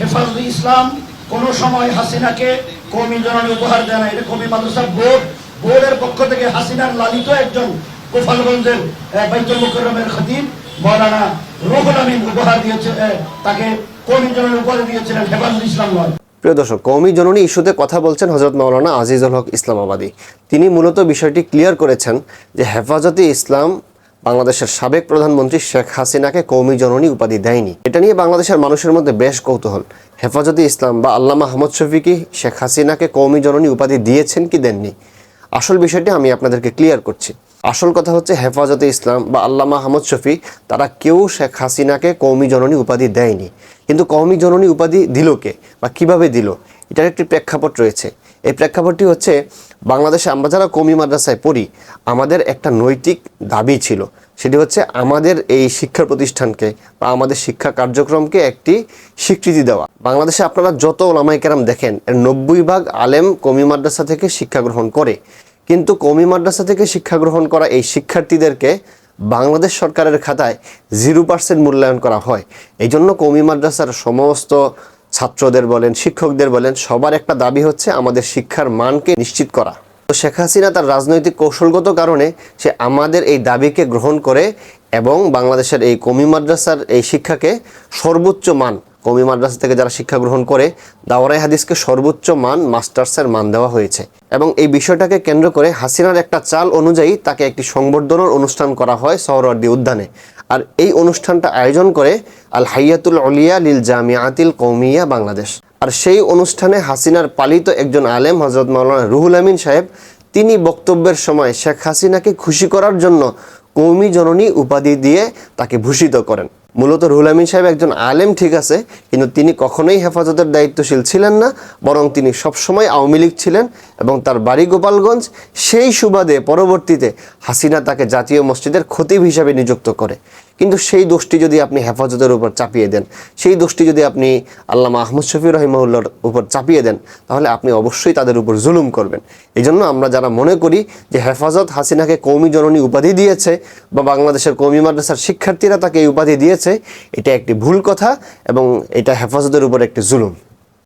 হেফাজত ইসলাম কোন সময় হাসিনাকে কমি জননী উপহার দেয় না। এটা কমি মাদ্রাসা বোর্ড। বোর্ডের পক্ষ থেকে হাসিনার লালিত একজন গোপালগঞ্জের বাইতুল মুকররমের খতিব মৌলানা রুহুল আমিন উপহার দিয়েছে তাকে কমি জননী উপহার দিয়েছিলেন হেফাজত ইসলাম নয়। প্রিয় দর্শক, কৌমি জননী ইস্যুতে কথা বলছেন হজরত মাওলানা আজিজুল হক ইসলামাবাদী। তিনি মূলত বিষয়টি ক্লিয়ার করেছেন যে হেফাজতে ইসলাম বাংলাদেশের সাবেক প্রধানমন্ত্রী শেখ হাসিনাকে কৌমি জননী উপাধি দেয়নি। এটা নিয়ে বাংলাদেশের মানুষের মধ্যে বেশ কৌতূহল। হেফাজতে ইসলাম বা আল্লামা আহমদ শফিকি শেখ হাসিনাকে কৌমি জননী উপাধি দিয়েছেন কি দেননি? আসল বিষয়টি আমি আপনাদেরকে ক্লিয়ার করছি। আসল কথা হচ্ছে হেফাজতে ইসলাম বা আল্লামা আহমদ শফি, তারা কেউ শেখ হাসিনাকে কৌমি জননী উপাধি দেয়নি। কিন্তু কৌমি জননী উপাধি দিল কে বা কীভাবে দিল? এটার একটি প্রেক্ষাপট রয়েছে। এই প্রেক্ষাপটটি হচ্ছে বাংলাদেশে আমরা যারা কমি মাদ্রাসায় পড়ি, আমাদের একটা নৈতিক দাবি ছিল। সেটি হচ্ছে আমাদের এই শিক্ষা প্রতিষ্ঠানকে বা আমাদের শিক্ষা কার্যক্রমকে একটি স্বীকৃতি দেওয়া। বাংলাদেশে আপনারা যত ওলামাই কেরাম দেখেন, এর নব্বই ভাগ আলেম কমি মাদ্রাসা থেকে শিক্ষা গ্রহণ করে। কিন্তু কমি মাদ্রাসা থেকে শিক্ষা গ্রহণ করা এই শিক্ষার্থীদেরকে বাংলাদেশ সরকারের খাতায় জিরো পার্সেন্ট মূল্যায়ন করা হয়। এই জন্য কৌমি মাদ্রাসার সমস্ত ছাত্রদের বলেন, শিক্ষকদের বলেন, সবার একটা দাবি হচ্ছে আমাদের শিক্ষার মানকে নিশ্চিত করা। তো শেখ হাসিনা তার রাজনৈতিক কৌশলগত কারণে সে আমাদের এই দাবিকে গ্রহণ করে এবং বাংলাদেশের এই কমি মাদ্রাসার এই শিক্ষাকে সর্বোচ্চ মান, কমি মাদ্রাসা থেকে যারা শিক্ষা গ্রহণ করে দাওরাই হাদিসকে সর্বোচ্চ মান, মাস্টার্সের মান দেওয়া হয়েছে। এবং এই বিষয়টাকে কেন্দ্র করে হাসিনার একটা চাল অনুযায়ী তাকে একটি সংবর্ধনার অনুষ্ঠান করা হয় সহরওয়ার্দী উদ্যানে। আর এই অনুষ্ঠানটা আয়োজন করে আল হাইয়াতুল অলিয়া লিল জামিয়াতিল কৌমিয়া বাংলাদেশ। আর সেই অনুষ্ঠানে হাসিনার পালিত একজন আলেম হজরত মাওলানা রুহুল আমিন সাহেব, তিনি বক্তব্যের সময় শেখ হাসিনাকে খুশি করার জন্য কৌমি জননী উপাধি দিয়ে তাকে ভূষিত করেন। মূলত রুহুল আমিন সাহেব একজন আলেম, ঠিক আছে, কিন্তু তিনি কখনোই হেফাজতের দায়িত্বশীল ছিলেন না, বরং তিনি সবসময় আওয়ামী লীগ ছিলেন এবং তার বাড়ি গোপালগঞ্জ সেই সুবাদে পরবর্তীতে হাসিনা তাকে জাতীয় মসজিদের খতিব হিসাবে নিযুক্ত করে। কিন্তু সেই দোষটি যদি আপনি হেফাজতের উপর চাপিয়ে দেন, সেই দোষটি যদি আপনি আল্লামা আহমদ শফি রহিমাউল্লার উপর চাপিয়ে দেন, তাহলে আপনি অবশ্যই তাদের উপর জুলুম করবেন। এই জন্য আমরা যারা মনে করি যে হেফাজত হাসিনাকে কৌমি জননী উপাধি দিয়েছে বা বাংলাদেশের কৌমি মাদ্রাসার শিক্ষার্থীরা তাকে এই উপাধি দিয়েছে এটা একটি ভুল কথা এবং এটা হেফাজতের উপর একটি জুলুম।